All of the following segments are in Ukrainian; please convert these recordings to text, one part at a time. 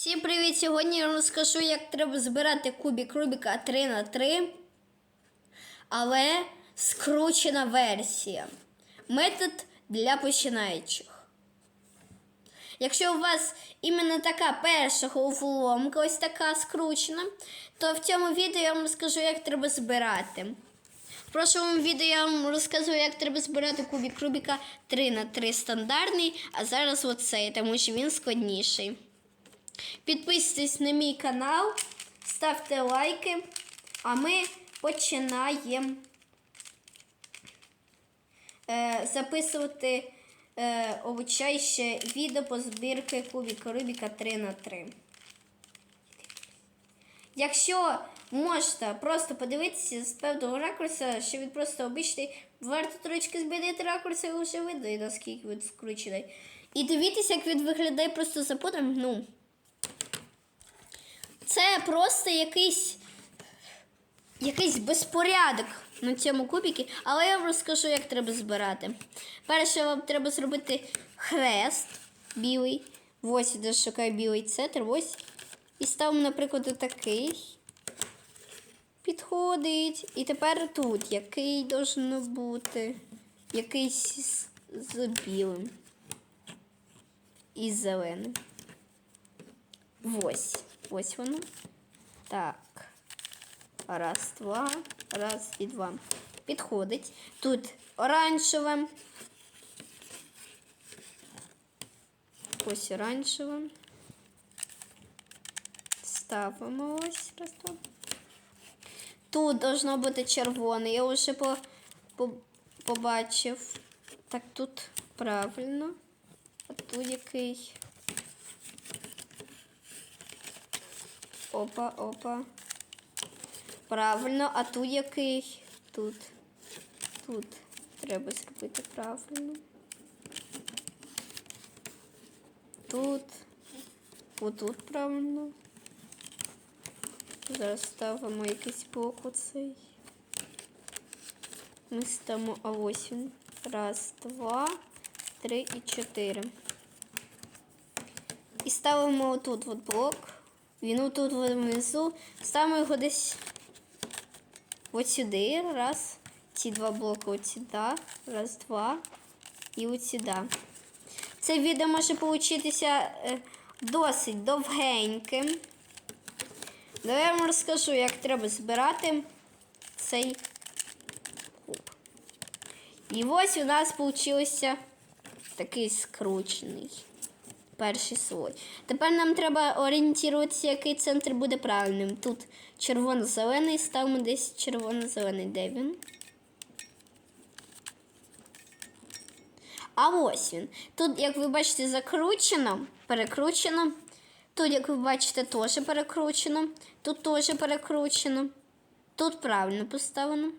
Всім привіт! Сьогодні я розкажу, як треба збирати кубік Рубіка 3 на 3 але скручена версія. Метод для починаючих. Якщо у вас іменно така перша головоломка, ось така скручена, то в цьому відео я вам розкажу, як треба збирати. В прошлому відео я вам розказував, як треба збирати кубік Рубіка 3 на 3 стандартний, а зараз оцей, тому що він складніший. Підписуйтесь на мій канал, ставте лайки, а ми починаємо е, записувати е, обучаюче відео по збірці кубіка Рубіка 3 на 3 Якщо можете просто подивитися з певного ракурсу, що він просто обичний, варто трошки змінити ракурс, і вже видно, наскільки він скручений. І дивіться, як він виглядає просто за подом, ну. Це просто якийсь якийсь безпорядок на цьому кубіки, але я вам розкажу, як треба збирати. Перше, вам треба зробити хрест білий. Ось де шукаю білий центр. Ось. І ставимо, наприклад, отакий. Підходить. І тепер тут який должно бути. Якийсь з, з білим. І зеленим. Ось. Ось воно. Так. Раз, два. Раз і два. Підходить. Тут оранжеве. Ось оранжеве. Ставимо ось раз, два. Тут должно бути червоне. Я вже по, по, побачив. Так, тут правильно. А тут який. Опа, опа. Правильно, а тут який? Тут. Тут треба зробити правильно. Тут. Отут правильно. Зараз ставимо якийсь блок оцей. Ми ставимо а ось. Раз, два, три і чотири. І ставимо отут от блок. Він отут внизу. Ставимо його десь от сюди. Раз. Ці два блоки от сюди. Раз, два. І от сюди. Це відео може получитися е, досить довгеньким. Давай я вам розкажу, як треба збирати цей куб. І ось у нас вийшов такий скручений перший слой. Тепер нам треба орієнтуватися, який центр буде правильним. Тут червоно-зелений, ставимо десь червоно-зелений. Де він? А ось він. Тут, як ви бачите, закручено, перекручено. Тут, як ви бачите, теж перекручено. Тут теж перекручено. Тут правильно поставлено.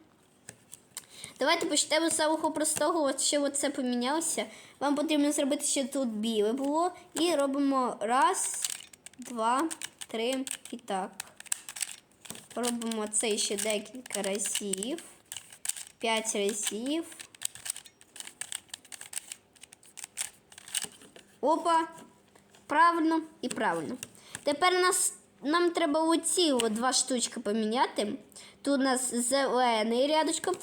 Давайте почнемо з самого простого, от ще оце помінялося. Вам потрібно зробити, що тут біле було. І робимо раз, два, три і так. Робимо це ще декілька разів. П'ять разів. Опа. Правильно і правильно. Тепер нас, нам треба оці два штучки поміняти. Тут у нас зелений рядочком.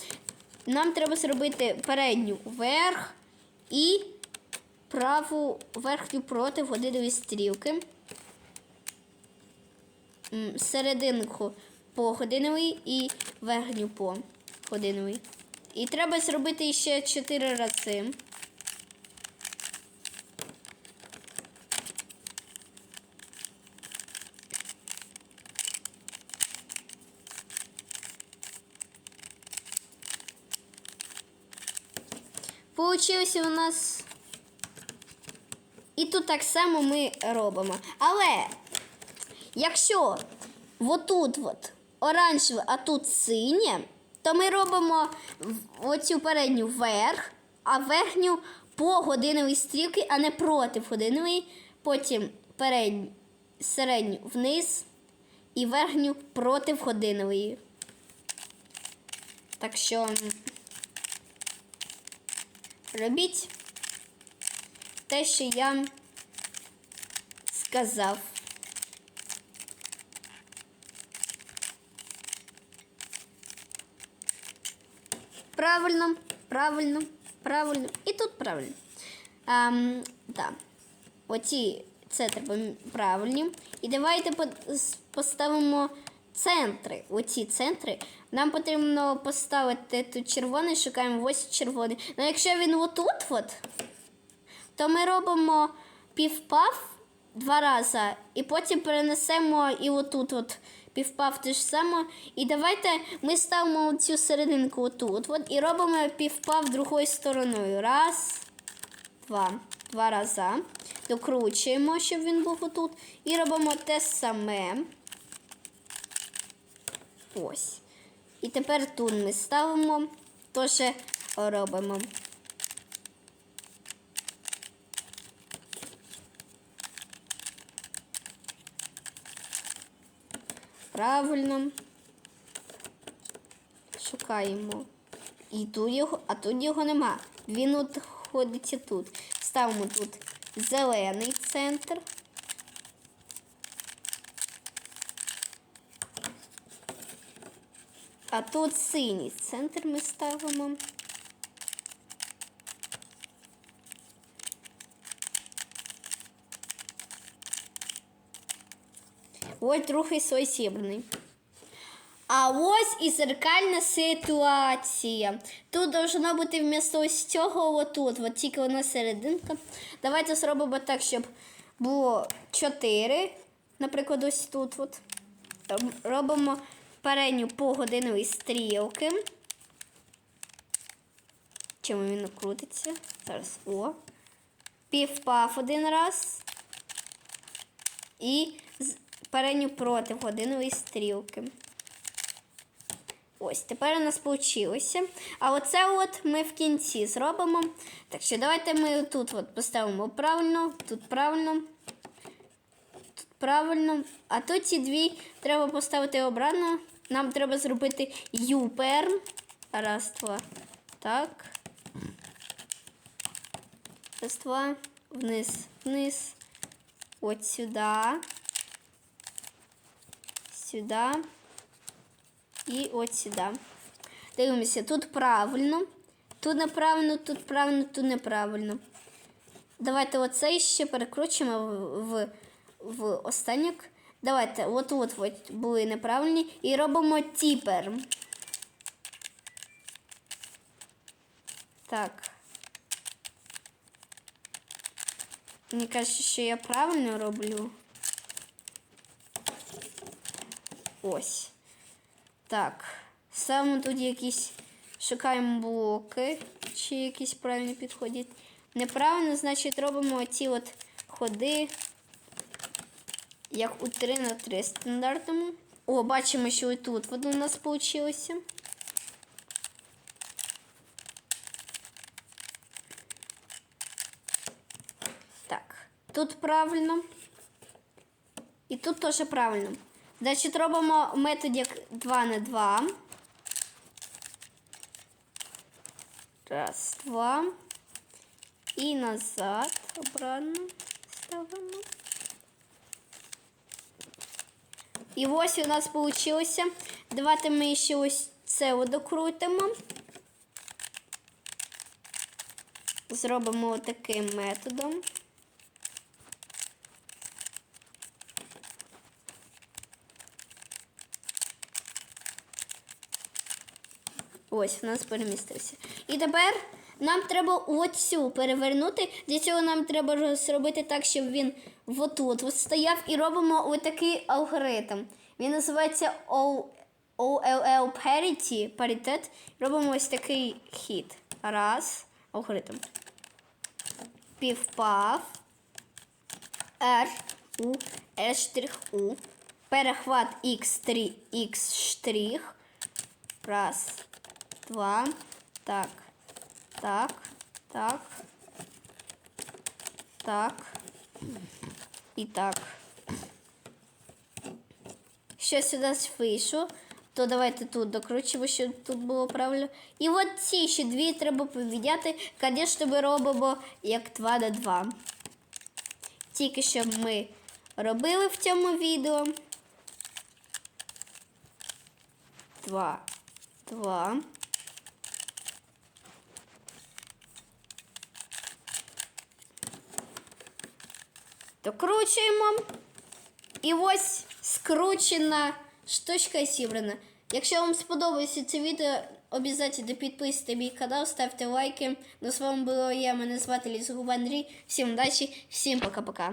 Нам треба зробити передню вверх і праву верхню проти годинові стрілки. Серединку по годиновій і верхню по годиновій. І треба зробити ще 4 рази. Получилося у нас. І тут так само ми робимо. Але якщо отут от оранжеве, а тут синє, то ми робимо оцю передню вверх, а верхню по годиновій стрілці, а не проти годинової. Потім передню, середню вниз і верхню проти годинової. Так що робіть те, що я сказав. Правильно, правильно, правильно і тут правильно. Ем, да. Оці це треба правильні. І давайте поставимо центри. Оці центри. Нам потрібно поставити тут червоний, шукаємо ось червоний. Ну якщо він отут, от, то ми робимо півпав два рази, і потім перенесемо і отут от півпав те ж саме. І давайте ми ставимо цю серединку отут от, і робимо півпав другою стороною. Раз, два. Два рази. Докручуємо, щоб він був отут. І робимо те саме. Ось. І тепер тут ми ставимо, теж робимо. Правильно. Шукаємо. І тут його, а тут його нема. Він от ходить тут. Ставимо тут зелений центр. А тут синій центр ми ставимо. Ось другий слой зібраний. А ось і зеркальна ситуація. Тут должно бути вмісто ось цього отут, от тільки вона серединка. Давайте зробимо так, щоб було 4. Наприклад, ось тут. От. Робимо передню погодинові стрілки. Чому він крутиться? Зараз о. Півпав один раз. І передню проти годинової стрілки. Ось, тепер у нас вийшло. А оце от ми в кінці зробимо. Так що давайте ми тут от поставимо правильно, тут правильно, правильно. А тут ці дві треба поставити обратно. Нам треба зробити юперм. Раз, два. Так. Раз, два. Вниз, вниз. От сюди. Сюди. І от сюди. Дивимося, тут правильно. Тут неправильно, тут правильно, тут неправильно. Давайте оцей ще перекручуємо в, в, останнік. Давайте, от от були неправильні. І робимо тіпер. Так. Мені кажуть, що я правильно роблю. Ось. Так. Ставимо тут якісь. Шукаємо блоки, чи якісь правильно підходять. Неправильно, значить, робимо оці от ходи, як у 3 на 3 стандартному. О, бачимо, що і тут воно у нас вийшло. Так, тут правильно. І тут теж правильно. Значить, робимо метод як 2 на 2. Раз, два. І назад. Обратно ставимо. І ось у нас вийшло. Давайте ми ще ось це докрутимо. Зробимо таким методом. Ось, в нас перемістився. І тепер нам треба оцю перевернути. Для цього нам треба зробити так, щоб він отут от стояв. І робимо отакий алгоритм. Він називається OLL parity, паритет. Робимо ось такий хід. Раз. Алгоритм. Півпав. R, U, S U. Перехват X3, X. Раз, два, так, так, так, так і так. Що сюди вийшло, то давайте тут докручуємо, щоб тут було правильно. І от ці ще дві треба поміняти. Звісно, ми робимо як 2 на 2. Тільки що ми робили в цьому відео. Два. Два. Докручуємо. І ось скручена штучка зібрана. Якщо вам сподобається це відео, обов'язково підписуйте мій канал, ставте лайки. Ну, з вами було я, мене звати Лізгуб Андрій. Всім удачі, всім пока-пока.